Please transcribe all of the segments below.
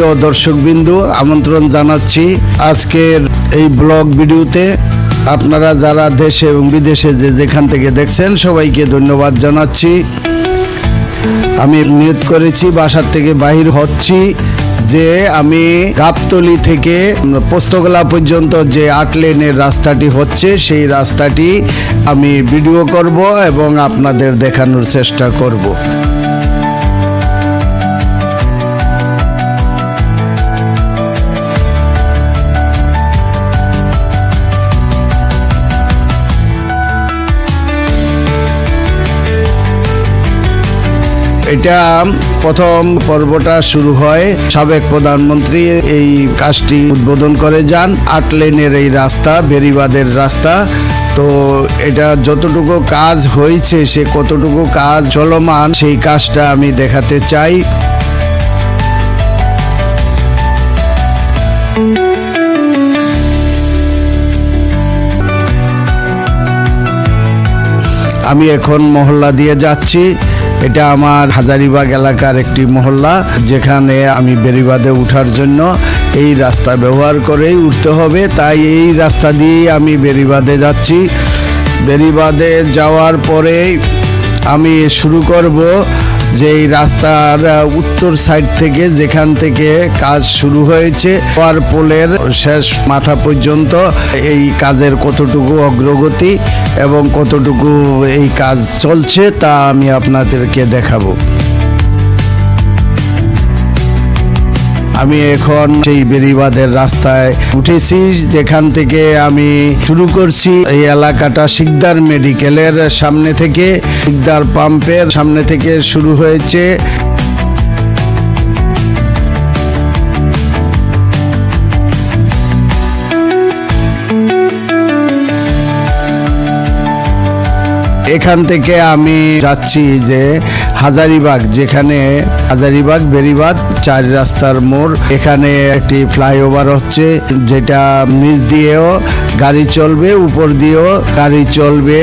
প্রিয় দর্শকবিন্দু, আমন্ত্রণ জানাচ্ছি আজকের এই ব্লগ ভিডিওতে। আপনারা যারা দেশে এবং বিদেশে যে যেখান থেকে দেখছেন, সবাইকে ধন্যবাদ জানাচ্ছি। আমি নিয়ত করেছি, বাসার থেকে বাহির হচ্ছি যে আমি গাবতলি থেকে পোস্তগোলা পর্যন্ত যে আট লেনের রাস্তাটি হচ্ছে, সেই রাস্তাটি আমি ভিডিও করব এবং আপনাদের দেখানোর চেষ্টা করব। এটা প্রথম পর্বটা শুরু হয় সাবেক প্রধানমন্ত্রী এই কাজটি উদ্বোধন করে যান আট লেনের এই রাস্তা, বেরিবাদের রাস্তা। তো এটা যতটুকু কাজ হয়েছে, সে কতটুকু কাজ চলমান, সেই কাজটা আমি দেখাতে চাই। আমি এখন মহল্লা দিয়ে যাচ্ছি। এটা আমার হাজারিবাগ এলাকার একটি মহল্লা, যেখানে আমি বেরিবাদে উঠার জন্য এই রাস্তা ব্যবহার করেই উঠতে হবে। তাই এই রাস্তা দিয়েই আমি বেরিবাদে যাচ্ছি। বেরিবাদে যাওয়ার পরে আমি শুরু করব যে এই রাস্তার উত্তর সাইড থেকে যেখান থেকে কাজ শুরু হয়েছে পার পোলের শেষ মাথা পর্যন্ত এই কাজের কতটুকু অগ্রগতি এবং কতটুকু এই কাজ চলছে তা আমি আপনাদেরকে দেখাবো। আমি এখন সেই বেরিবাদের রাস্তায় উঠেছি, যেখান থেকে আমি শুরু করছি এই এলাকাটা সিকদার মেডিকেলের সামনে থেকে সিকদার পাম্পের সামনে থেকে শুরু হয়েছে। এখান থেকে আমি যাচ্ছি যে হাজারিবাগ, যেখানে হাজারিবাগ, বেরিবাদ, চার রাস্তার মোড়। এখানে একটি ফ্লাইওভার হচ্ছে, যেটা নিচ দিয়েও গাড়ি চলবে, উপর দিয়েও গাড়ি চলবে।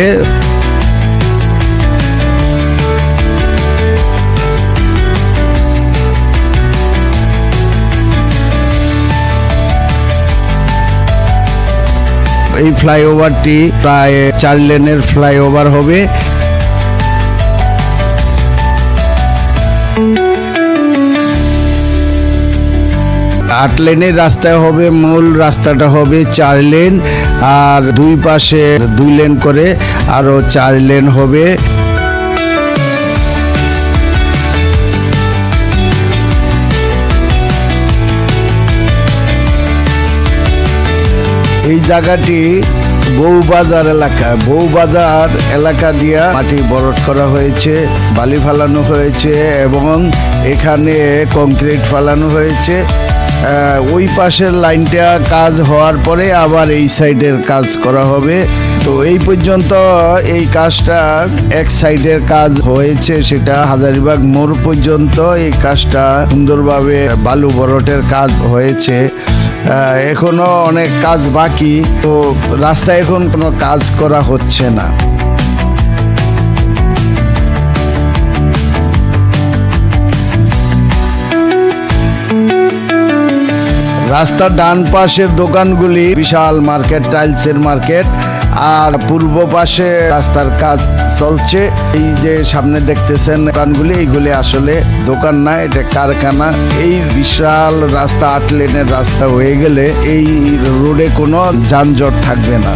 এই ফ্লাইওভারটি প্রায় চার লেনের ফ্লাইওভার হবে। আট লেনের রাস্তায় হবে, মূল রাস্তাটা হবে চার লেন, আর দুই পাশে দুই লেন করে আরও চার লেন হবে। এই জায়গাটি বউবাজার এলাকা। বউবাজার এলাকা দিয়া মাটি বরট করা হয়েছে, বালি ফালানো হয়েছে এবং এখানে কংক্রিট ফালানো হয়েছে। ওই পাশের লাইনটা কাজ হওয়ার পরে আবার এই সাইডের কাজ করা হবে। তো এই পর্যন্ত এই কাজটা এক সাইডের কাজ হয়েছে, সেটা হাজারিবাগ মোড় পর্যন্ত এই কাজটা সুন্দরভাবে বালু বরটের কাজ হয়েছে। এখনও অনেক কাজ বাকি, তো রাস্তায় এখন কোনো কাজ করা হচ্ছে না। রাস্তার ডান পাশের দোকানগুলি বিশাল মার্কেট, টাইলসের মার্কেট। আর পূর্ব পাশে রাস্তার কাজ চলছে। এই যে সামনে দেখতেছেন দোকানগুলি, এইগুলি আসলে দোকান না, এটা কারখানা। এই বিশাল রাস্তা, আট লেনের রাস্তা হয়ে গেলে এই রোডে কোনো যানজট থাকবে না।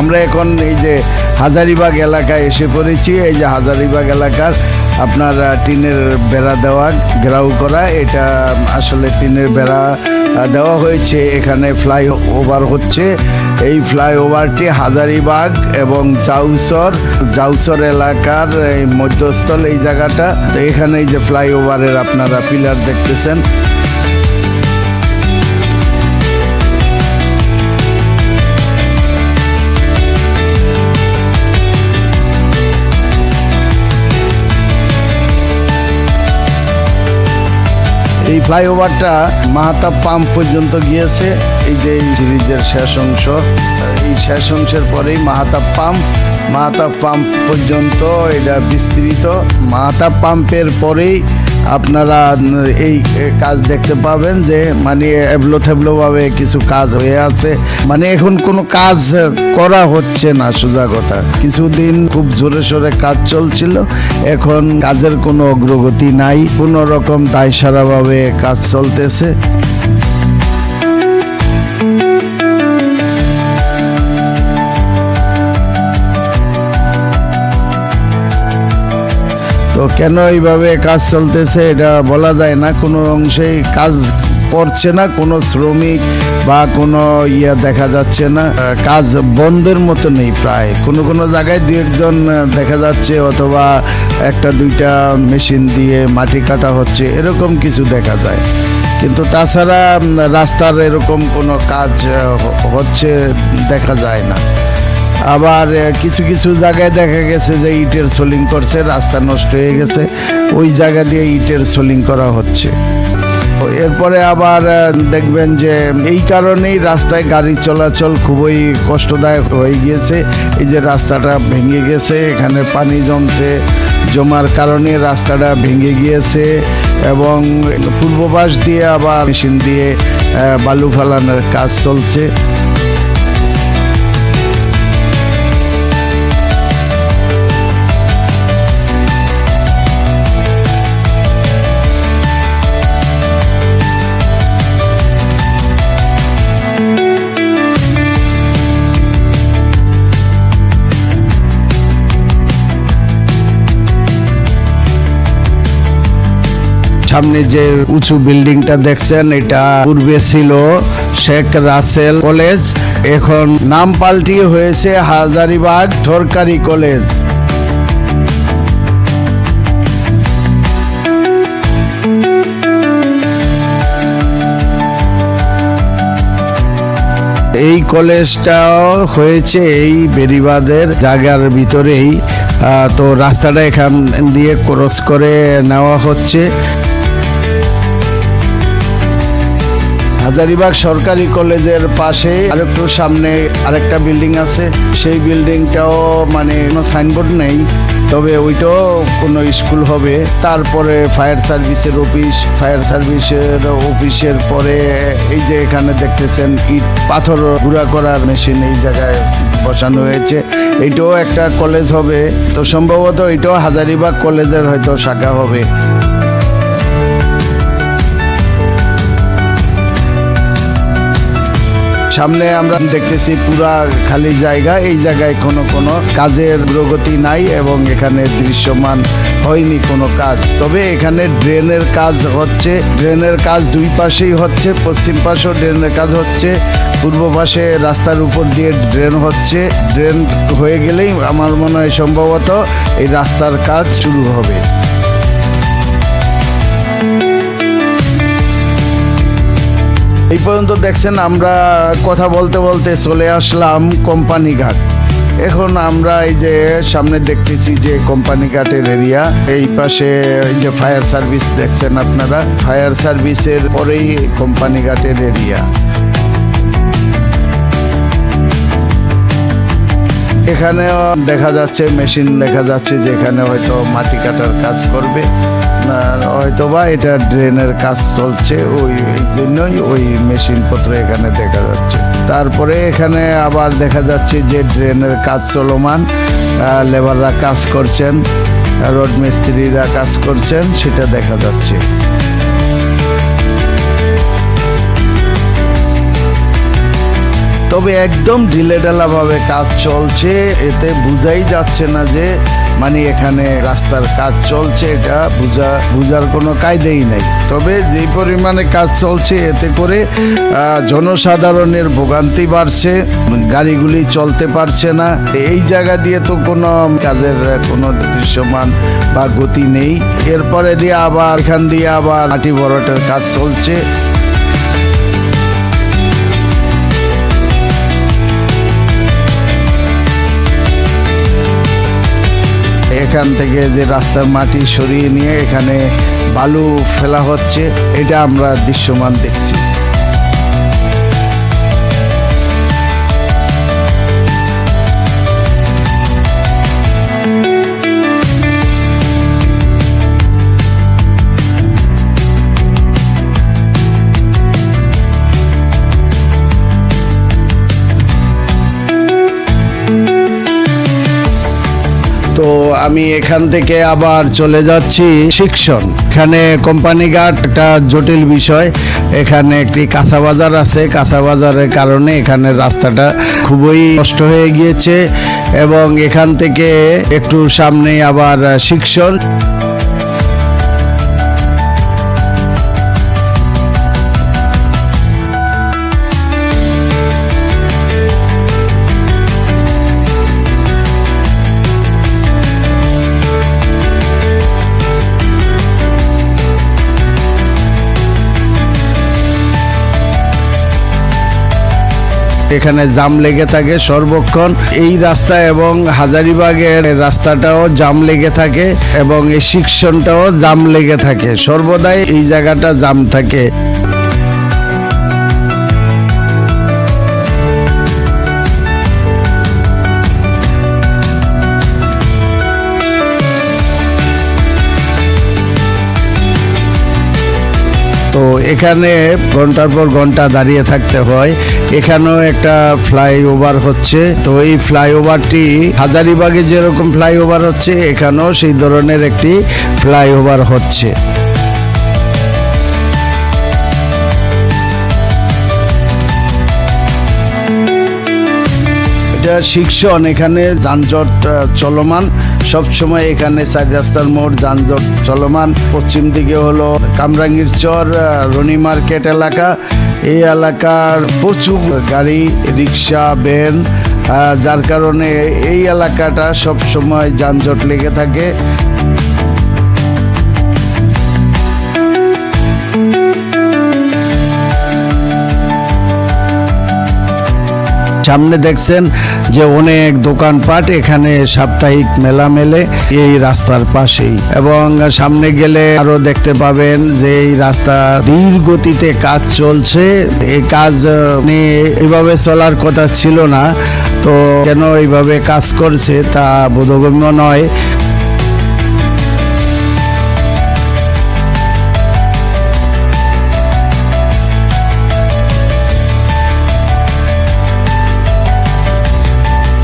আমরা এখন এই যে হাজারিবাগ এলাকায় এসে পড়েছি। এই যে হাজারিবাগ এলাকার আপনার টিনের বেড়া দেওয়া, ঘেরাও করা, এটা আসলে টিনের বেড়া দেওয়া হয়েছে। এখানে ফ্লাই ওভার হচ্ছে। এই ফ্লাইওভারটি হাজারিবাগ এবং জাউসর জাউসর এলাকার মধ্যস্থল এই জায়গাটা। তো এখানে এই যে ফ্লাইওভারের আপনারা পিলার দেখতেছেন এই ফ্লাইওভারটা মাহাতাব পাম্প পর্যন্ত গিয়েছে। এই যে এই সিরিজের শেষ অংশ, এই শেষ অংশের পরেই মাহাতাব পাম্প মাহাতাব পাম্প পর্যন্ত এটা বিস্তৃত। মাহাতাব পাম্পের পরেই আপনারা এই কাজ দেখতে পাবেন যে মানে এবলো থেবলোভাবে কিছু কাজ হয়ে আছে। মানে এখন কোনো কাজ করা হচ্ছে না, সোজা কথা। কিছুদিন খুব জোরে সোরে কাজ চলছিল। এখন কাজের কোনো অগ্রগতি নাই। কোনো রকম দায় সারাভাবে কাজ চলতেছে। তো কেন এইভাবে কাজ চলতেছে এটা বলা যায় না। কোনো অংশেই কাজ করছে না, কোনো শ্রমিক বা কোনো ইয়া দেখা যাচ্ছে না। কাজ বন্ধের মতো নেই প্রায়। কোনো কোনো জায়গায় দু একজন দেখা যাচ্ছে অথবা একটা দুইটা মেশিন দিয়ে মাটি কাটা হচ্ছে, এরকম কিছু দেখা যায়। কিন্তু তাছাড়া রাস্তার এরকম কোনো কাজ হচ্ছে, দেখা যায় না। আবার কিছু কিছু জায়গায় দেখা গেছে যে ইটের সোলিং করছে, রাস্তা নষ্ট হয়ে গেছে, ওই জায়গা দিয়ে ইটের সোলিং করা হচ্ছে। এরপরে আবার দেখবেন যে এই কারণেই রাস্তায় গাড়ি চলাচল খুবই কষ্টদায়ক হয়ে গিয়েছে। এই যে রাস্তাটা ভেঙে গেছে, এখানে পানি জমছে, জমার কারণে রাস্তাটা ভেঙে গিয়েছে এবং পূর্ব দিয়ে আবার মেশিন দিয়ে বালু ফালানোর কাজ চলছে। সামনে যে উঁচু বিল্ডিংটা দেখছেন, এটা পূর্বে ছিল শেখ রাসেল কলেজ, এখন নাম পাল্টিয়ে হয়েছে হাজারিবাগ সরকারি কলেজ। এই কলেজটাও হয়েছে এই বেরিবাদের জায়গার ভিতরেই। তো রাস্তাটা এখান দিয়ে ক্রস করে নেওয়া হচ্ছে। হাজারিবাগ সরকারি কলেজের পাশে আরেকটু সামনে আরেকটা বিল্ডিং আছে। সেই বিল্ডিংটাও মানে কোনো সাইনবোর্ড নেই, তবে ওইটাও কোনো স্কুল হবে। তারপরে ফায়ার সার্ভিসের অফিস, ফায়ার সার্ভিসের অফিসের পরে এই যে এখানে দেখতেছেন ইট পাথর গুঁড়া করার মেশিন এই জায়গায় বসানো হয়েছে। এইটাও একটা কলেজ হবে। তো সম্ভবত এটাও হাজারিবাগ কলেজের হয়তো শাখা হবে। সামনে আমরা দেখতেছি পুরা খালি জায়গা, এই জায়গায় কোনো কোনো কাজের প্রগতি নাই এবং এখানে দৃশ্যমান হয়নি কোনো কাজ। তবে এখানে ড্রেনের কাজ হচ্ছে, ড্রেনের কাজ দুই পাশেই হচ্ছে, পশ্চিম পাশেও ড্রেনের কাজ হচ্ছে, পূর্ব পাশে রাস্তার উপর দিয়ে ড্রেন হচ্ছে। ড্রেন হয়ে গেলেই আমার মনে হয় সম্ভবত এই রাস্তার কাজ শুরু হবে। এই পর্যন্ত দেখছেন, আমরা কথা বলতে বলতে চলে আসলাম কোম্পানি ঘাট। এখন আমরা এই যে সামনে দেখতেছি যে কোম্পানি ঘাটের এরিয়া এই পাশে এই যে ফায়ার সার্ভিস দেখছেন আপনারা? ফায়ার সার্ভিসের পরেই কোম্পানি ঘাটের এরিয়া এখানেও দেখা যাচ্ছে মেশিন দেখা যাচ্ছে যেখানে হয়তো মাটি কাটার কাজ করবে। হয়তো বা এটা ড্রেনের কাজ চলছে, ওই জন্যই ওই মেশিনপত্র এখানে দেখা যাচ্ছে। তারপরে এখানে আবার দেখা যাচ্ছে যে ড্রেনের কাজ চলমান লেবাররা কাজ করছেন রোড মিস্ত্রিরা কাজ করছেন, সেটা দেখা যাচ্ছে। তবে একদম ঢিলেঢালাভাবে কাজ চলছে, এতে বুঝাই যাচ্ছে না যে মানে এখানে রাস্তার কাজ চলছে, এটা বুঝা, বুঝার কোনো কায়দাই নাই। তবে যে পরিমাণে কাজ চলছে, এতে করে জনসাধারণের ভোগান্তি বাড়ছে, গাড়িগুলি চলতে পারছে না। এই জায়গা দিয়ে তো কোনো কাজের কোনো দৃশ্যমান বা গতি নেই। এরপরে দিয়ে আবার, এখান দিয়ে আবার মাটি বরটের কাজ চলছে। এখান থেকে যে রাস্তার মাটি সরিয়ে নিয়ে এখানে বালু ফেলা হচ্ছে, এটা আমরা দৃশ্যমান দেখছি। তো আমি এখান থেকে আবার চলে যাচ্ছি শিক্ষণ। এখানে কোম্পানি গার্ড একটা জটিল বিষয়। এখানে একটি কাঁচা বাজার আছে। কাঁচা বাজারের কারণে এখানে রাস্তাটা খুবই নষ্ট হয়ে গিয়েছে এবং এখান থেকে একটু সামনে আবার শিক্ষণ। এখানে জাম লেগে থাকে সর্বক্ষণ। এই রাস্তা এবং হাজারিবাগের রাস্তাটাও জাম লেগে থাকে এবং এই শিক্ষণটাও জাম লেগে থাকে। সর্বদাই এই জায়গাটা জাম থাকে। তো এখানে ঘণ্টার পর ঘণ্টা দাঁড়িয়ে থাকতে হয়। এখানেও একটা ফ্লাইওভার হচ্ছে। তো এই ফ্লাইওভারটি হাজারিবাগে যেরকম ফ্লাইওভার হচ্ছে, এখানেও সেই ধরনের একটি ফ্লাইওভার হচ্ছে। এটা শিক্ষণ এখানে যানজট চলমান। সব সময় এখানে চার রাস্তার মোড়, যানজট চলমান। পশ্চিম দিকে হলো কামরাঙ্গীর চর রনি মার্কেট এলাকা। এই এলাকার প্রচুর গাড়ি, রিক্সা, ভ্যান যার কারণে এই এলাকাটা সবসময় যানজট লেগে থাকে। সামনে দেখছেন যে অনেক দোকানপাট এখানে সাপ্তাহিক মেলা মেলে এই রাস্তার পাশেই। এবং সামনে গেলে আরও দেখতে পাবেন যে এই রাস্তা ধীর গতিতে কাজ চলছে। এই কাজ এভাবে এইভাবে চলার কথা ছিল না। তো কেন এইভাবে কাজ করছে তা বোধগম্য নয়।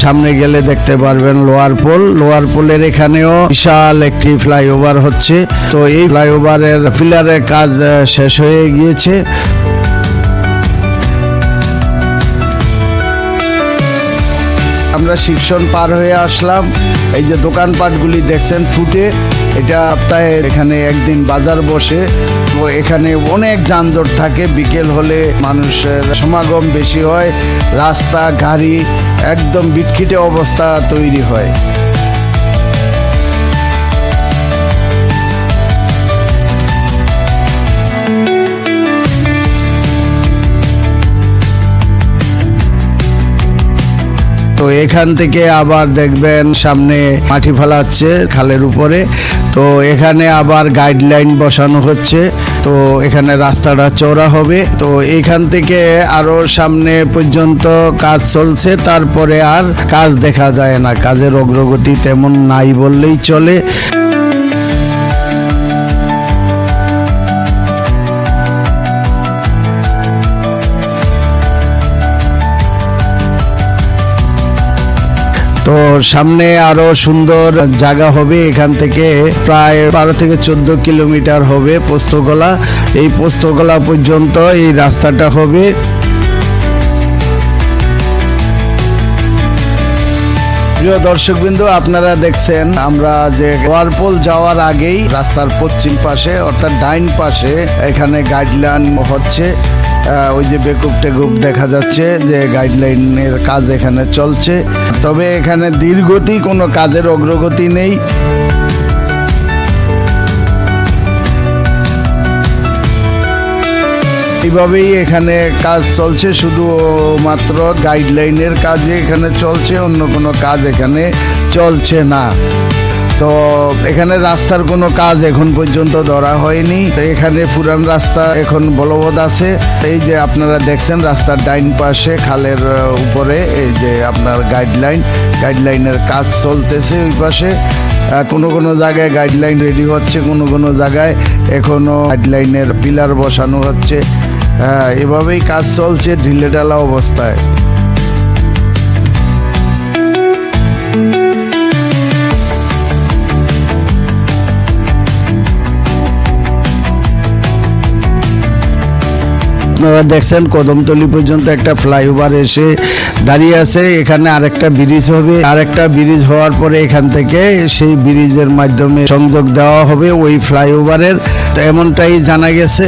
সামনে গেলে দেখতে পারবেন লোয়ার পোল। লোয়ার পোলের এখানেও বিশাল একটি ফ্লাইওভার হচ্ছে। তো এই ফ্লাইওভারের পিলারের কাজ শেষ হয়ে গিয়েছে। আমরা শিক্ষণ পার হয়ে আসলাম। এই যে দোকানপাটগুলি দেখছেন ফুটে। এটা সপ্তাহে এখানে একদিন বাজার বসে। তো এখানে অনেক যানজট থাকে। বিকেল হলে মানুষের সমাগম বেশি হয়। রাস্তা, গাড়ি একদম বিটখিটে অবস্থা তৈরি হয়। তো এখান থেকে আবার দেখবেন সামনে মাটি ফেলাচ্ছে খালের উপরে। তো এখানে আবার গাইডলাইন বসানো হচ্ছে। তো এখানে রাস্তাটা চওড়া হবে। তো এখান থেকে আরও সামনে পর্যন্ত কাজ চলছে, তারপরে আর কাজ দেখা যায় না। কাজের অগ্রগতি তেমন নাই বললেই চলে। তো সামনে আরও সুন্দর জায়গা হবে এখান থেকে। প্রায় বারো থেকে চোদ্দ কিলোমিটার হবে পোস্তগোলা। এই পোস্তগোলা পর্যন্ত এই রাস্তাটা হবে। প্রিয় দর্শকবৃন্দ, আপনারা দেখছেন আমরা যে ওয়ারপোল যাওয়ার আগেই রাস্তার পশ্চিম পাশে, অর্থাৎ ডাইন পাশে এখানে গাইডলাইন হচ্ছে। ওই যে বেকুব টেকুপ দেখা যাচ্ছে যে গাইডলাইনের কাজ এখানে চলছে। তবে এখানে দীর্ঘতি কোনো কাজের অগ্রগতি নেই। এইভাবেই এখানে কাজ চলছে শুধু মাত্র গাইডলাইনের কাজে এখানে চলছে, অন্য কোনো কাজ এখানে চলছে না। তো এখানে রাস্তার কোনো কাজ এখন পর্যন্ত ধরা হয়নি। এখানে পুরান রাস্তা এখন বলবৎ আছে। এই যে আপনারা দেখছেন রাস্তার ডাইন পাশে খালের উপরে এই যে আপনার গাইডলাইন গাইডলাইনের কাজ চলতেছে ওই পাশে। কোনো কোনো জায়গায় গাইডলাইন রেডি হচ্ছে, কোনো কোনো জায়গায় এখনও গাইডলাইনের পিলার বসানো হচ্ছে। হ্যাঁ এভাবেই কাজ চলছে ঢিলেঢালা অবস্থায়। আপনারা দেখছেন কদমতলি পর্যন্ত একটা ফ্লাইওভার এসে দাঁড়িয়ে আছে। এখানে আরেকটা ব্রিজ হবে। আরেকটা ব্রিজ হওয়ার পরে এখান থেকে সেই ব্রিজের মাধ্যমে সংযোগ দেওয়া হবে ওই ফ্লাইওভারের। এমনটাই জানা গেছে।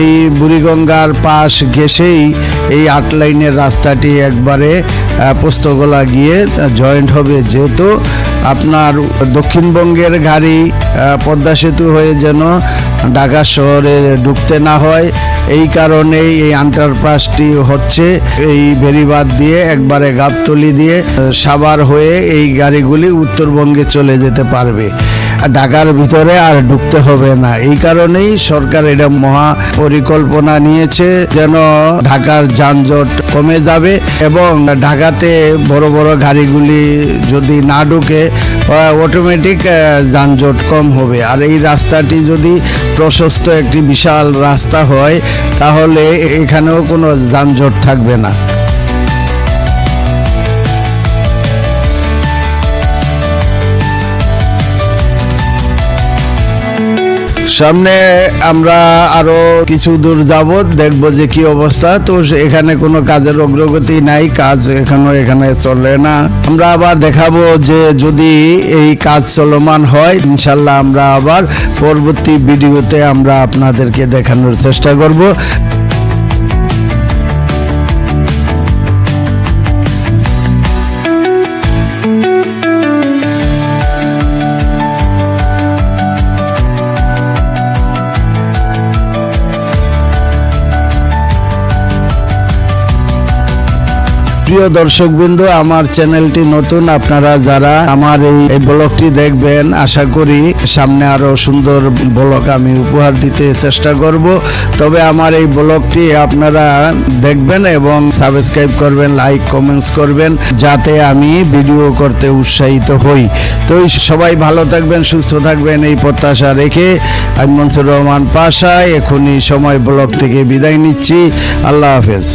এই বুড়িগঙ্গার পাশ ঘেসেই এই আট লাইনের রাস্তাটি একবারে পোস্তগোলা গিয়ে জয়েন্ট হবে। যেহেতু আপনার দক্ষিণবঙ্গের গাড়ি পদ্মা সেতু হয়ে যেন ঢাকা শহরে ঢুকতে না হয়, এই কারণেই এই আন্ডারপাসটি হচ্ছে এই বেরিবাদ দিয়ে একবারে গাবতলি দিয়ে সাভার হয়ে এই গাড়িগুলি উত্তরবঙ্গে চলে যেতে পারবে। ঢাকার ভিতরে আর ঢুকতে হবে না। এই কারণেই সরকার এটা মহা পরিকল্পনা নিয়েছে যেন ঢাকার যানজট কমে যাবে এবং ঢাকাতে বড় বড় গাড়িগুলি যদি না ঢুকে অটোমেটিক যানজট কম হবে। আর এই রাস্তাটি যদি প্রশস্ত একটি বিশাল রাস্তা হয়, তাহলে এখানেও কোনো যানজট থাকবে না। সামনে আমরা আরও কিছু দূর যাব দেখব যে কি অবস্থা। তো এখানে কোনো কাজের অগ্রগতি নাই, কাজ এখনও এখানে চলে না। আমরা আবার দেখাবো যে যদি এই কাজ চলমান হয়, ইনশাল্লাহ আমরা আবার পরবর্তী ভিডিওতে আমরা আপনাদেরকে দেখানোর চেষ্টা করব। প্রিয় দর্শকবৃন্দ, আমার চ্যানেলটি নতুন আপনারা যারা আমার এই ব্লগটি দেখবেন, আশা করি সামনে আরও সুন্দর ব্লগ আমি উপহার দিতে চেষ্টা করব। তবে আমার এই ব্লগটি আপনারা দেখবেন এবং সাবস্ক্রাইব করবেন, লাইক, কমেন্টস করবেন, যাতে আমি ভিডিও করতে উৎসাহিত হই। তো সবাই ভালো থাকবেন, সুস্থ থাকবেন, এই প্রত্যাশা রেখে আমি মনসুর রহমান পাশা এখনই সময় ব্লগ থেকে বিদায় নিচ্ছি। আল্লাহ হাফেজ।